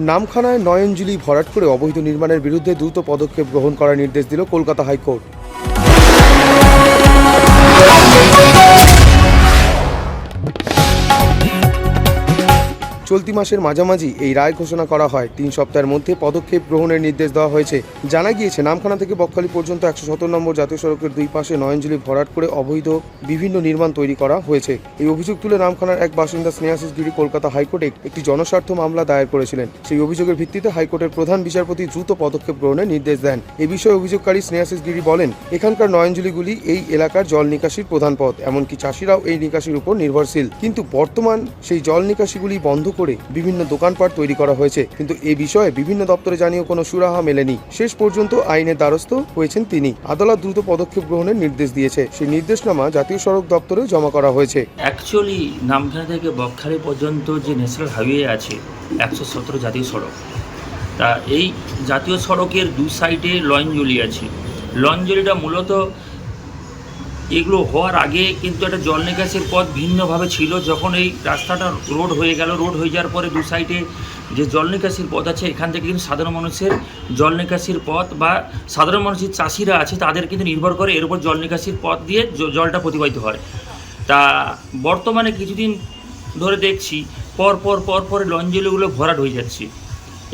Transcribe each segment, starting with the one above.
নামখানায় নয়নজুলি ভরাট করে অবৈধ নির্মাণের বিরুদ্ধে দ্রুত পদক্ষেপ গ্রহণ করার নির্দেশ দিল কলকাতা হাইকোর্ট। চলতি মাসের মাঝামাঝি এই রায় ঘোষণা করা হয়। তিন সপ্তাহের মধ্যে পদক্ষেপ গ্রহণের নির্দেশ দেওয়া হয়েছে। জানা গিয়েছে, নামখানা থেকে বকখালি পর্যন্ত একশো সত্তর নম্বর জাতীয় সড়কের দুই পাশে নয়নজুলি ভরাট করে অবৈধ বিভিন্ন নির্মাণ তৈরি করা হয়েছে। এই অভিযোগ তুলে নামখানার এক বাসিন্দা স্নেহাশিস গিরি কলকাতা হাইকোর্টে একটি জনস্বার্থ মামলা দায়ের করেছিলেন। সেই অভিযোগের ভিত্তিতে হাইকোর্টের প্রধান বিচারপতি দ্রুত পদক্ষেপ গ্রহণের নির্দেশ দেন। এ বিষয়ে অভিযোগকারী স্নেহাশিস গিরি বলেন, এখানকার নয়নজুলিগুলি এই এলাকার জল নিকাশির প্রধান পথ, এমনকি চাষিরাও এই নিকাশির উপর নির্ভরশীল। কিন্তু বর্তমান সেই জল নিকাশিগুলি বন্ধ করে বিভিন্ন দোকানপাট তৈরি করা হয়েছে। কিন্তু এ বিষয়ে বিভিন্ন দপ্তরে জানিয়েও কোনো সুরাহা মেলেনি। শেষ পর্যন্ত আইনের দ্বারস্থ হয়েছেন তিনি। আদালত দ্রুত পদক্ষেপ গ্রহণের নির্দেশ দিয়েছে। সেই নির্দেশনামা জাতীয় সড়ক দপ্তরে জমা করা হয়েছে। অ্যাকচুয়ালি নামখানা থেকে বকখালি পর্যন্ত যে ন্যাশনাল হাইওয়ে আছে, একশো সতেরো জাতীয় সড়ক, তা এই জাতীয় সড়কের দু সাইডে লঞ্জলি আছে। লঞ্জলিটা মূলত এগুলো হওয়ার আগে কিন্তু একটা জল নিকাশির পথ ভিন্নভাবে ছিল। যখন এই রাস্তাটা রোড হয়ে গেল, রোড হয়ে যাওয়ার পরে দু সাইডে যে জল নিকাশির পথ আছে, এখান থেকে কিন্তু সাধারণ মানুষের জল নিকাশির পথ বা সাধারণ মানুষের চাষিরা আছে, তাদের কিন্তু নির্ভর করে এর উপর জল নিকাশির পথ দিয়ে জলটা প্রতিবাহিত হয়। তা বর্তমানে কিছুদিন ধরে দেখছি, পর পর পর পর লঞ্জলিগুলো ভরাট হয়ে যাচ্ছে।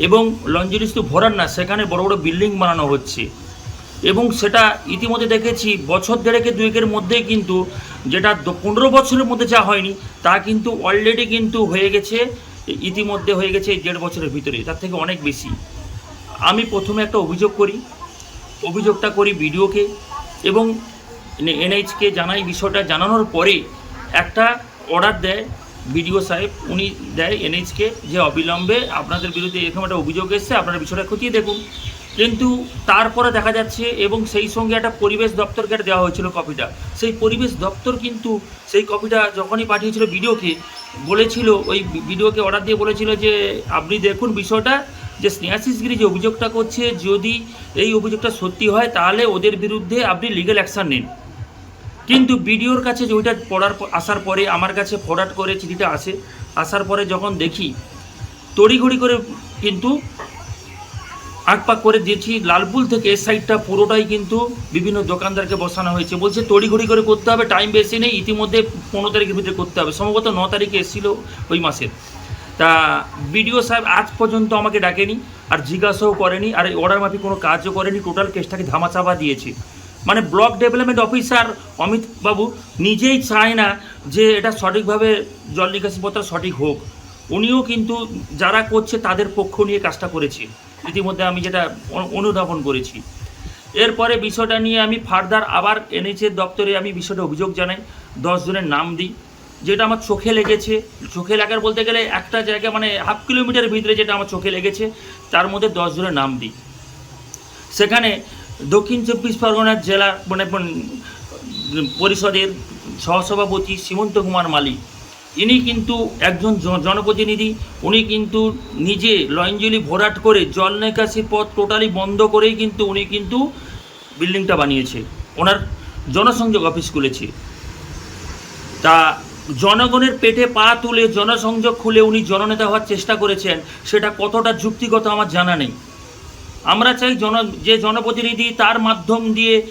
এবং লঞ্জলি শুধু ভরাট না, সেখানে বড় বড় বিল্ডিং বানানো হচ্ছে। এবং সেটা ইতিমধ্যে দেখেছি, বছর দেড়েকে দুয়েকের মধ্যেই কিন্তু যেটা পনেরো বছরের মধ্যে যা হয়নি, তা কিন্তু অলরেডি কিন্তু হয়ে গেছে, ইতিমধ্যে হয়ে গেছে এই দেড় বছরের ভিতরে, তার থেকে অনেক বেশি। আমি প্রথমে একটা অভিযোগ করি, অভিযোগটা করি বিডিওকে এবং এনএইচকে জানাই, বিষয়টা জানানোর পরে একটা অর্ডার দেয় বিডিও সাহেব, উনি দেয় এনএইচকে যে অবিলম্বে আপনাদের বিরুদ্ধে এরকম একটা অভিযোগ এসছে, আপনারা বিষয়টা খতিয়ে দেখুন। কিন্তু তারপরে দেখা যাচ্ছে এবং সেই সঙ্গে একটা পরিবেশ দপ্তরকে দেওয়া হয়েছিল কপিটা। সেই পরিবেশ দপ্তর কিন্তু সেই কপিটা যখনই পাঠিয়েছিল বিডিওকে, বলেছিল, ওই বিডিওকে অর্ডার দিয়ে বলেছিল যে, আপনি দেখুন বিষয়টা, যে স্নেহাশিসগিরি যে অভিযোগটা করছে, যদি এই অভিযোগটা সত্যি হয়, তাহলে ওদের বিরুদ্ধে আপনি লিগ্যাল অ্যাকশান নিন। কিন্তু বিডিওর কাছে যে ওইটা পড়ার আসার পরে, আমার কাছে ফরওয়ার্ড করে চিঠিটা আসে। আসার পরে যখন দেখি, তড়িঘড়ি করে কিন্তু আঁকপাক করে দিয়েছি। লালপুল থেকে এই সাইডটা পুরোটাই কিন্তু বিভিন্ন দোকানদারকে বসানো হয়েছে। বলছে তড়িঘড়ি করে করতে হবে টাইম বেশি নেই, ইতিমধ্যে পনেরো তারিখের ভিতরে করতে হবে। সম্ভবত ন তারিখে এসেছিল ওই মাসের। তা বিডিও সাহেব আজ পর্যন্ত আমাকে ডাকেনি আর জিজ্ঞাসাও করেনি আর এই অর্ডার মাফিক কোনো কাজও করেনি টোটাল কেসটাকে ধামাচাপা দিয়েছে। মানে ব্লক ডেভেলপমেন্ট অফিসার অমিত বাবু নিজেই চায় না যে এটা সঠিকভাবে জল নিকাশি পথটা সঠিক হোক। উনিও কিন্তু যারা করছে তাদের পক্ষ নিয়ে কাজটা করেছে। ইতিমধ্যে আমি যেটা অনুধাবন করেছি। এরপরে বিষয়টা নিয়ে আমি ফার্দার আবার এনএইচের দপ্তরে আমি বিষয়টা অভিযোগ জানাই, দশ জনের নাম দিই। যেটা আমার চোখে লেগেছে, চোখে লাগার বলতে গেলে একটা জায়গা মানে হাফ কিলোমিটারের ভিতরে যেটা আমার চোখে লেগেছে, তার মধ্যে দশ জনের নাম দিই। সেখানে দক্ষিণ চব্বিশ পরগনার জেলা মানে পরিষদের সহসভাপতি সীমন্ত কুমার মালিক ইনি কিন্তু একজন জন- জনপ্রতিনিধি, উনি কিন্তু নিজে লঞ্জলি ভরাট করে জল নিকাশি পথ টোটালি বন্ধ করেই কিন্তু উনি কিন্তু বিল্ডিংটা বানিয়েছে। ওনার জনসংযোগ অফিস খুলেছে। তা জনগণের পেটে পা তুলে জনসংযোগ খুলে উনি জননেতা হওয়ার চেষ্টা করেছেন, সেটা কতটা যুক্তিগত আমার জানা নেই। আমরা চাই জন, যে জনপ্রতিনিধি তার মাধ্যম দিয়ে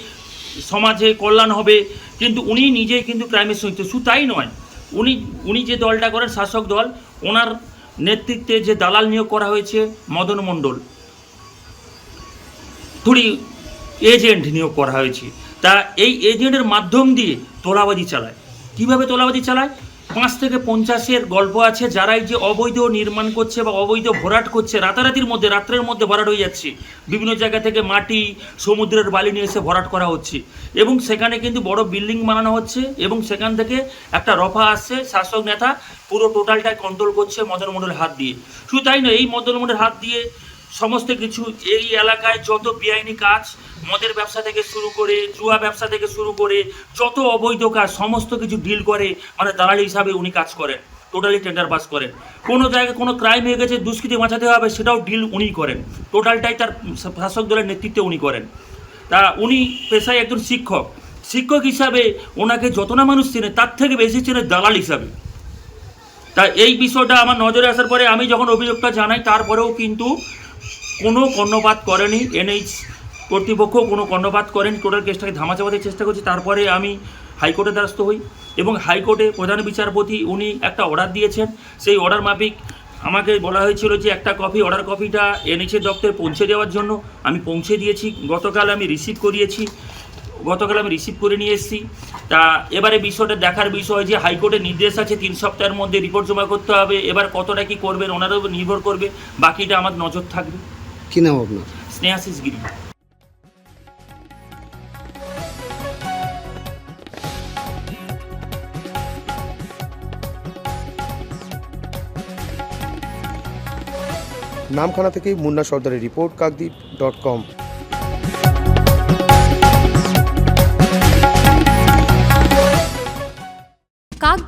সমাজে কল্যাণ হবে, কিন্তু উনি নিজেই কিন্তু ক্রাইমের সহিত, শুধু তাই নয় উনি উনি যে দলটা করেন শাসক দল, ওনার নেতৃত্বে যে দালাল নিয়োগ করা হয়েছে মদন মণ্ডল, থুড়ি এজেন্ট নিয়োগ করা হয়েছে। তা এই এজেন্টের মাধ্যম দিয়ে তোলাবাজি চালায়। কীভাবে তোলাবাজি চালায়? পাঁচ থেকে পঞ্চাশের গল্প আছে যারা এই যে অবৈধ নির্মাণ করছে বা অবৈধ ভরাট করছে, রাতারাতির মধ্যে, রাত্রের মধ্যে ভরাট হয়ে যাচ্ছে। বিভিন্ন জায়গা থেকে মাটি, সমুদ্রের বালি নিয়ে এসে ভরাট করা হচ্ছে। এবং সেখানে কিন্তু বড় বিল্ডিং বানানো হচ্ছে এবং সেখান থেকে একটা রফা আসছে, শাসক নেতা পুরো টোটালটা কন্ট্রোল করছে মদন মন্ডলের হাত দিয়ে। শুধু তাই নয়, এই মদন মন্ডলের হাত দিয়ে সমস্ত কিছু এই এলাকায় যত বেআইনি কাজ, মদের ব্যবসা থেকে শুরু করে, জুয়া ব্যবসা থেকে শুরু করে, যত অবৈধ কাজ, সমস্ত কিছু ডিল করে মানে দালালি হিসাবে উনি কাজ করেন টোটালি টেন্ডার পাস করেন। কোনো জায়গায় কোনো ক্রাইম হয়ে গেছে, দুষ্কৃতি বাঁচাতে হবে, সেটাও ডিল উনি করেন। টোটালটাই তার শাসক দলের নেতৃত্বে উনি করেন। তা উনি পেশায় একজন শিক্ষক। শিক্ষক হিসাবে ওনাকে যত না মানুষ চেনে, তার থেকে বেশি চেনে দালাল হিসাবে। তা এই বিষয়টা আমার নজরে আসার পরে আমি যখন অভিযোগটা জানাই, তারপরেও কিন্তু কোনো কর্ণপাত করেনি, এনএইচ কর্তৃপক্ষ কোনো কর্ণপাত করেনি, টোটাল কেসটাকে ধামা চাপাতে চেষ্টা করছি, তারপরে আমি হাইকোর্টের দ্বারস্থ হই এবং হাইকোর্টে প্রধান বিচারপতি উনি একটা অর্ডার দিয়েছেন, সেই অর্ডার মাফিক আমাকে বলা হয়েছিল যে একটা কপি অর্ডার কপিটা এনএইচের দপ্তরে পৌঁছে দেওয়ার জন্য আমি পৌঁছে দিয়েছি, গতকাল আমি রিসিভ করিয়েছি, গতকাল আমি রিসিভ করে নিয়ে এসেছি। তা এবারে বিষয়টা দেখার বিষয় যে হাইকোর্টের নির্দেশ আছে, তিন সপ্তাহের মধ্যে রিপোর্ট জমা করতে হবে, এবার কতটা কি করবেন ওনার উপর নির্ভর করবে, বাকিটা আমার নজর থাকবে। কি নাম আপনার? স্নেহাশিস গিরি। নামখানা থেকে মুন্না সর্দারের report Kakdwip dot com